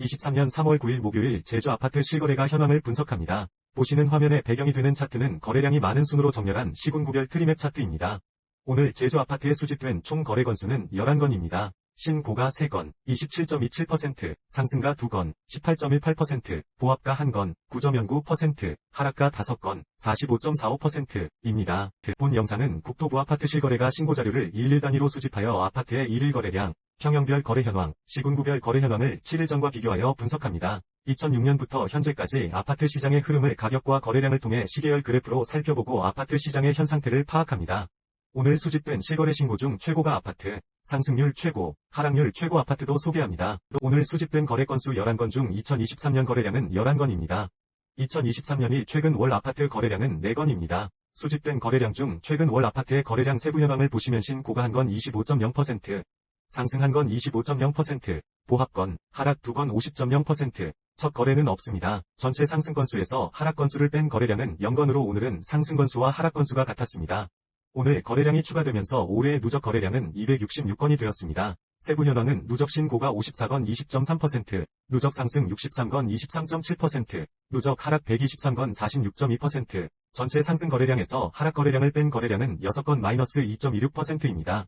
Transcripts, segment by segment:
2023년 3월 9일 목요일 제주 아파트 실거래가 현황을 분석합니다. 보시는 화면에 배경이 되는 차트는 거래량이 많은 순으로 정렬한 시군구별 트리맵 차트입니다. 오늘 제주 아파트에 수집된 총 거래 건수는 11건입니다. 신고가 3건, 27.27%, 상승가 2건, 18.18%, 보합가 1건, 9.09%, 하락가 5건, 45.45%입니다. 본 영상은 국토부 아파트 실거래가 신고자료를 일일 단위로 수집하여 아파트의 일일 거래량, 평형별 거래 현황, 시군구별 거래 현황을 7일 전과 비교하여 분석합니다. 2006년부터 현재까지 아파트 시장의 흐름을 가격과 거래량을 통해 시계열 그래프로 살펴보고 아파트 시장의 현 상태를 파악합니다. 오늘 수집된 실거래 신고 중 최고가 아파트, 상승률 최고, 하락률 최고 아파트도 소개합니다. 또 오늘 수집된 거래 건수 11건 중 2023년 거래량은 11건입니다. 2023년이 최근 월 아파트 거래량은 4건입니다. 수집된 거래량 중 최근 월 아파트의 거래량 세부 현황을 보시면 신고가 한 건 25.0%, 상승한 건 25.0%, 보합건, 하락 2건 50.0%, 첫 거래는 없습니다. 전체 상승 건수에서 하락 건수를 뺀 거래량은 0건으로 오늘은 상승 건수와 하락 건수가 같았습니다. 오늘 거래량이 추가되면서 올해의 누적 거래량은 266건이 되었습니다. 세부 현황은 누적 신고가 54건 20.3%, 누적 상승 63건 23.7%, 누적 하락 123건 46.2%, 전체 상승 거래량에서 하락 거래량을 뺀 거래량은 6건 마이너스 2.26%입니다.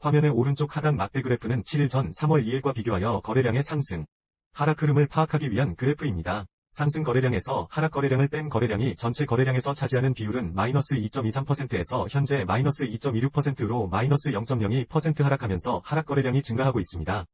화면의 오른쪽 하단 막대 그래프는 7일 전 3월 2일과 비교하여 거래량의 상승, 하락 흐름을 파악하기 위한 그래프입니다. 상승 거래량에서 하락 거래량을 뺀 거래량이 전체 거래량에서 차지하는 비율은 마이너스 2.23%에서 현재 마이너스 2.26%로 마이너스 0.02% 하락하면서 하락 거래량이 증가하고 있습니다.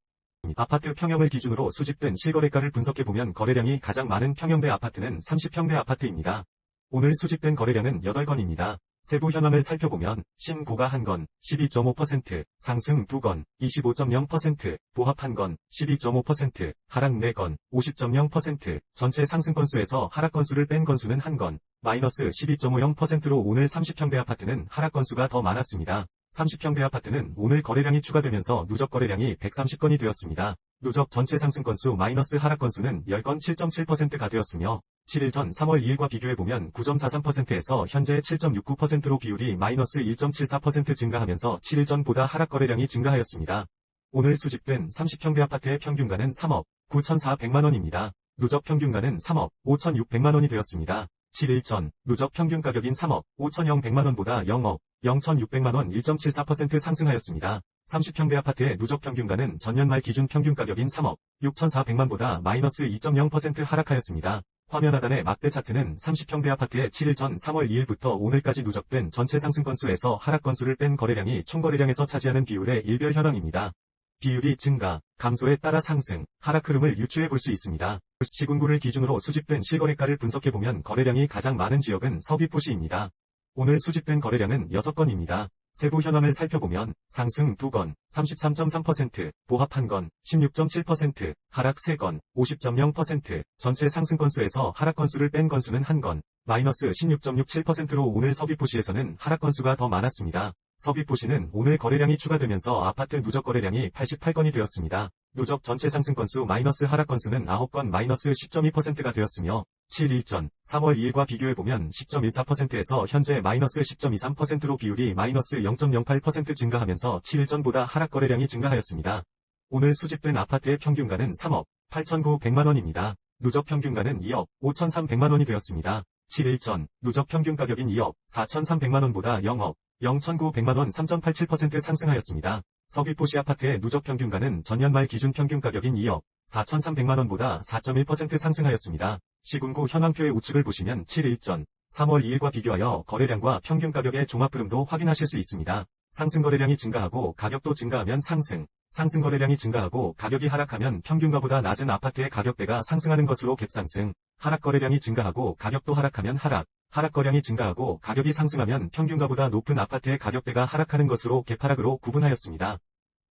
아파트 평형을 기준으로 수집된 실거래가를 분석해보면 거래량이 가장 많은 평형대 아파트는 30평대 아파트입니다. 오늘 수집된 거래량은 8건입니다. 세부 현황을 살펴보면 신고가 1건, 12.5%, 상승 2건, 25.0%, 보합 1건, 12.5%, 하락 4건, 50.0%, 전체 상승 건수에서 하락 건수를 뺀 건수는 1건, 마이너스 12.50%로 오늘 30평대 아파트는 하락 건수가 더 많았습니다. 30평대 아파트는 오늘 거래량이 추가되면서 누적 거래량이 130건이 되었습니다. 누적 전체 상승 건수 마이너스 하락 건수는 10건 7.7%가 되었으며 7일 전 3월 2일과 비교해보면 9.43%에서 현재 7.69%로 비율이 마이너스 1.74% 증가하면서 7일 전보다 하락 거래량이 증가하였습니다. 오늘 수집된 30평대 아파트의 평균가는 3억 9,400만원입니다. 누적 평균가는 3억 5,600만원이 되었습니다. 7일 전 누적 평균 가격인 3억 5,100만원보다 0억 0,600만원 1.74% 상승하였습니다. 30평대 아파트의 누적 평균가는 전년 말 기준 평균 가격인 3억 6,400만보다 마이너스 2.0% 하락하였습니다. 화면 하단의 막대 차트는 30평대 아파트의 7일 전 3월 2일부터 오늘까지 누적된 전체 상승 건수에서 하락 건수를 뺀 거래량이 총 거래량에서 차지하는 비율의 일별 현황입니다. 비율이 증가, 감소에 따라 상승, 하락 흐름을 유추해 볼 수 있습니다. 시군구를 기준으로 수집된 실거래가를 분석해보면 거래량이 가장 많은 지역은 서귀포시입니다. 오늘 수집된 거래량은 6건입니다. 세부 현황을 살펴보면 상승 2건, 33.3%, 보합 1건, 16.7%, 하락 3건, 50.0%, 전체 상승 건수에서 하락 건수를 뺀 건수는 1건, 마이너스 16.67%로 오늘 서귀포시에서는 하락 건수가 더 많았습니다. 서귀포시는 오늘 거래량이 추가되면서 아파트 누적 거래량이 88건이 되었습니다. 누적 전체 상승 건수 마이너스 하락 건수는 9건 마이너스 10.2%가 되었으며 7일 전 3월 2일과 비교해보면 10.14%에서 현재 마이너스 10.23%로 비율이 마이너스 0.08% 증가하면서 7일 전보다 하락 거래량이 증가하였습니다. 오늘 수집된 아파트의 평균가는 3억 8,900만원입니다. 누적 평균가는 2억 5,300만원이 되었습니다. 7일 전 누적 평균 가격인 2억 4,300만원보다 0억 0,900만원 3.87% 상승하였습니다. 서귀포시 아파트의 누적 평균가는 전년 말 기준 평균 가격인 2억 4,300만원보다 4.1% 상승하였습니다. 시군구 현황표의 우측을 보시면 7일 전 3월 2일과 비교하여 거래량과 평균 가격의 종합 흐름도 확인하실 수 있습니다. 상승 거래량이 증가하고 가격도 증가하면 상승, 상승 거래량이 증가하고 가격이 하락하면 평균가보다 낮은 아파트의 가격대가 상승하는 것으로 갭상승, 하락 거래량이 증가하고 가격도 하락하면 하락, 하락 거량이 증가하고 가격이 상승하면 평균가보다 높은 아파트의 가격대가 하락하는 것으로 개파락으로 구분하였습니다.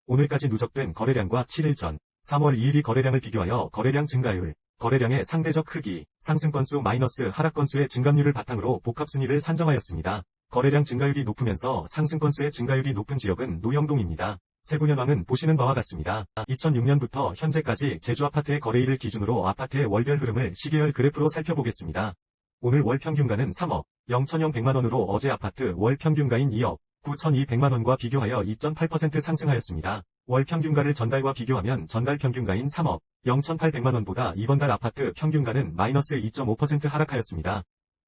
오늘까지 누적된 거래량과 7일 전 3월 2일이 거래량을 비교하여 거래량 증가율, 거래량의 상대적 크기, 상승 건수 마이너스 하락 건수의 증감률을 바탕으로 복합 순위를 산정하였습니다. 거래량 증가율이 높으면서 상승 건수의 증가율이 높은 지역은 노영동입니다. 세부 현황은 보시는 바와 같습니다. 2006년부터 현재까지 제주 아파트의 거래일을 기준으로 아파트의 월별 흐름을 시계열 그래프로 살펴보겠습니다. 오늘 월 평균가는 3억 0천영 100만원으로 어제 아파트 월 평균가인 2억 9,200만원과 비교하여 2.8% 상승하였습니다. 월 평균가를 전달과 비교하면 전달 평균가인 3억 0,800만원보다 이번 달 아파트 평균가는 마이너스 2.5% 하락하였습니다.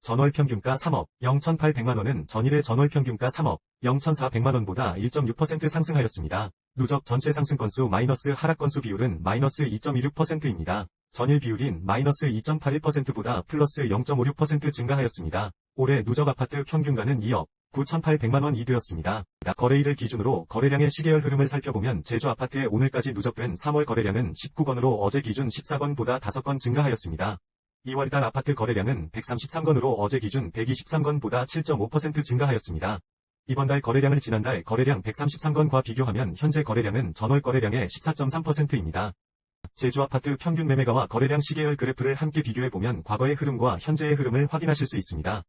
전월 평균가 3억 0,800만원은 전일의 전월 평균가 3억 0,400만원보다 1.6% 상승하였습니다. 누적 전체 상승 건수 마이너스 하락 건수 비율은 마이너스 2.26%입니다. 전일 비율인 마이너스 2.81%보다 플러스 0.56% 증가하였습니다. 올해 누적 아파트 평균가는 2억 9,800만원이 되었습니다. 거래일을 기준으로 거래량의 시계열 흐름을 살펴보면 제주 아파트의 오늘까지 누적된 3월 거래량은 19건으로 어제 기준 14건보다 5건 증가하였습니다. 2월달 아파트 거래량은 133건으로 어제 기준 123건보다 7.5% 증가하였습니다. 이번 달 거래량을 지난달 거래량 133건과 비교하면 현재 거래량은 전월 거래량의 14.3%입니다. 제주 아파트 평균 매매가와 거래량 시계열 그래프를 함께 비교해보면 과거의 흐름과 현재의 흐름을 확인하실 수 있습니다.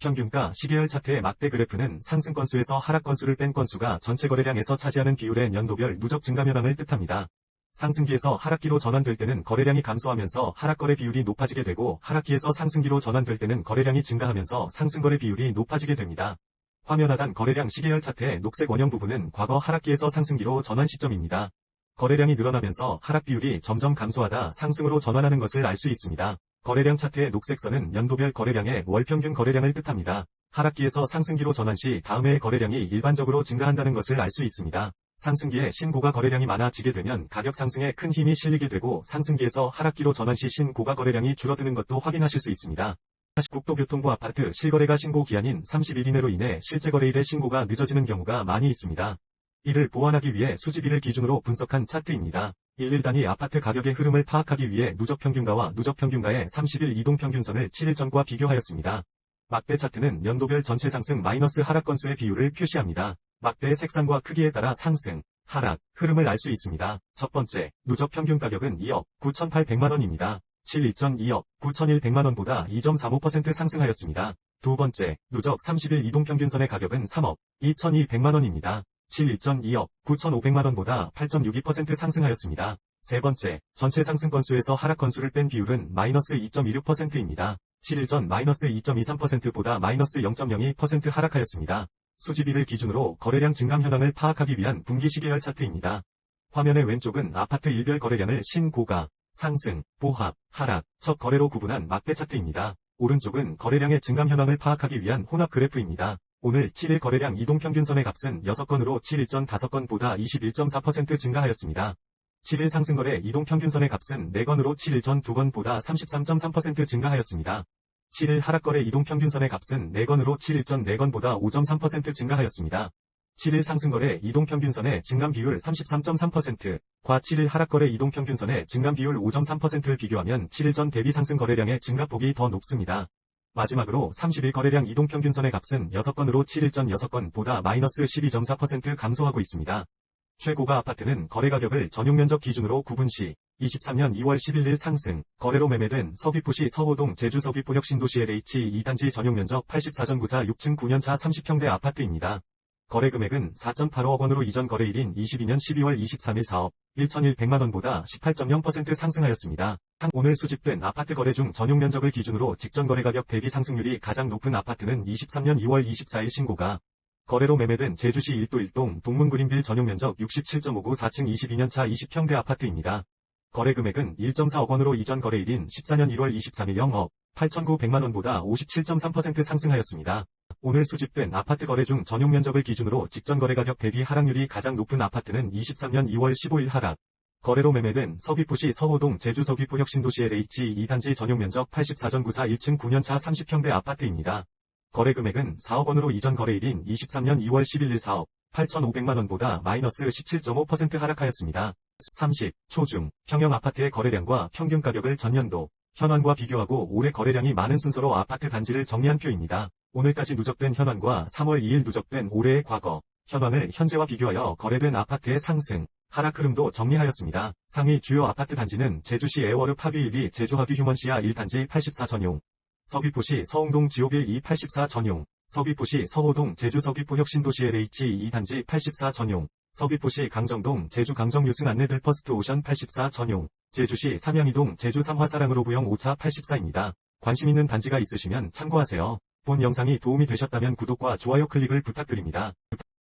평균가 시계열 차트의 막대 그래프는 상승 건수에서 하락 건수를 뺀 건수가 전체 거래량에서 차지하는 비율의 연도별 누적 증가 현황을 뜻합니다. 상승기에서 하락기로 전환될 때는 거래량이 감소하면서 하락거래 비율이 높아지게 되고 하락기에서 상승기로 전환될 때는 거래량이 증가하면서 상승거래 비율이 높아지게 됩니다. 화면 하단 거래량 시계열 차트의 녹색 원형 부분은 과거 하락기에서 상승기로 전환 시점입니다. 거래량이 늘어나면서 하락 비율이 점점 감소하다 상승으로 전환하는 것을 알 수 있습니다. 거래량 차트의 녹색 선은 연도별 거래량의 월평균 거래량을 뜻합니다. 하락기에서 상승기로 전환 시 다음 해의 거래량이 일반적으로 증가한다는 것을 알 수 있습니다. 상승기에 신고가 거래량이 많아지게 되면 가격 상승에 큰 힘이 실리게 되고 상승기에서 하락기로 전환 시 신고가 거래량이 줄어드는 것도 확인하실 수 있습니다. 국토교통부 아파트 실거래가 신고 기한인 30일 이내로 인해 실제 거래일의 신고가 늦어지는 경우가 많이 있습니다. 이를 보완하기 위해 수집일을 기준으로 분석한 차트입니다. 1일 단위 아파트 가격의 흐름을 파악하기 위해 누적평균가와 누적평균가의 30일 이동평균선을 7일 전과 비교하였습니다. 막대 차트는 연도별 전체 상승 마이너스 하락 건수의 비율을 표시합니다. 막대의 색상과 크기에 따라 상승, 하락, 흐름을 알 수 있습니다. 첫 번째, 누적 평균 가격은 2억 9,800만원입니다. 7일 전 2억 9,100만원보다 2.35% 상승하였습니다. 두 번째, 누적 30일 이동평균선의 가격은 3억 2,200만원입니다. 7일 전 2억 9,500만원보다 8.62% 상승하였습니다. 세 번째, 전체 상승 건수에서 하락 건수를 뺀 비율은 마이너스 2.26%입니다. 7일 전 마이너스 2.23%보다 마이너스 0.02% 하락하였습니다. 수집일을 기준으로 거래량 증감 현황을 파악하기 위한 분기 시계열 차트입니다. 화면의 왼쪽은 아파트 일별 거래량을 신고가, 상승, 보합, 하락, 첫 거래로 구분한 막대 차트입니다. 오른쪽은 거래량의 증감 현황을 파악하기 위한 혼합 그래프입니다. 오늘 7일 거래량 이동평균선의 값은 6건으로 7일 전 5건보다 21.4% 증가하였습니다. 7일 상승거래 이동평균선의 값은 4건으로 7일 전 2건보다 33.3% 증가하였습니다. 7일 하락거래 이동평균선의 값은 4건으로 7일 전 4건보다 5.3% 증가하였습니다. 7일 상승거래 이동평균선의 증감 비율 33.3%, 과 7일 하락거래 이동평균선의 증감 비율 5.3%를 비교하면 7일 전 대비 상승 거래량의 증가폭이 더 높습니다. 마지막으로 30일 거래량 이동평균선의 값은 6건으로 7일 전 6건보다 마이너스 12.4% 감소하고 있습니다. 최고가 아파트는 거래가격을 전용면적 기준으로 구분 시 23년 2월 11일 상승, 거래로 매매된 서귀포시 서호동 제주 서귀포 혁신도시 LH 2단지 전용면적 84.94 6층 9년차 30평대 아파트입니다. 거래 금액은 4.85억 원으로 이전 거래일인 22년 12월 23일 사업 1,100만원보다 18.0% 상승하였습니다. 오늘 수집된 아파트 거래 중 전용 면적을 기준으로 직전 거래 가격 대비 상승률이 가장 높은 아파트는 23년 2월 24일 신고가 거래로 매매된 제주시 1도 1동 동문그린빌 전용 면적 67.59 4층 22년차 20평대 아파트입니다. 거래 금액은 1.4억 원으로 이전 거래일인 14년 1월 23일 0억 8,900만원보다 57.3% 상승하였습니다. 오늘 수집된 아파트 거래 중 전용 면적을 기준으로 직전 거래 가격 대비 하락률이 가장 높은 아파트는 23년 2월 15일 하락. 거래로 매매된 서귀포시 서호동 제주 서귀포 혁신도시 LH 2단지 전용 면적 84.94 1층 9년차 30평대 아파트입니다. 거래 금액은 4억 원으로 이전 거래일인 23년 2월 11일 사업 8,500만원보다 마이너스 17.5% 하락하였습니다. 30. 초중, 평형 아파트의 거래량과 평균 가격을 전년도, 현황과 비교하고 올해 거래량이 많은 순서로 아파트 단지를 정리한 표입니다. 오늘까지 누적된 현황과 3월 2일 누적된 올해의 과거, 현황을 현재와 비교하여 거래된 아파트의 상승, 하락 흐름도 정리하였습니다. 상위 주요 아파트 단지는 제주시 애월읍 합의 1위 제주화규 휴먼시아 1단지 84 전용, 서귀포시 서홍동 지옥1 284 전용, 서귀포시 서호동 제주 서귀포 혁신도시 LH 2단지 84 전용, 서귀포시 강정동 제주 강정 유승 안내들 퍼스트 오션 84 전용, 제주시 삼양이동 제주 삼화사랑으로 부영 5차 84입니다. 관심 있는 단지가 있으시면 참고하세요. 본 영상이 도움이 되셨다면 구독과 좋아요 클릭을 부탁드립니다.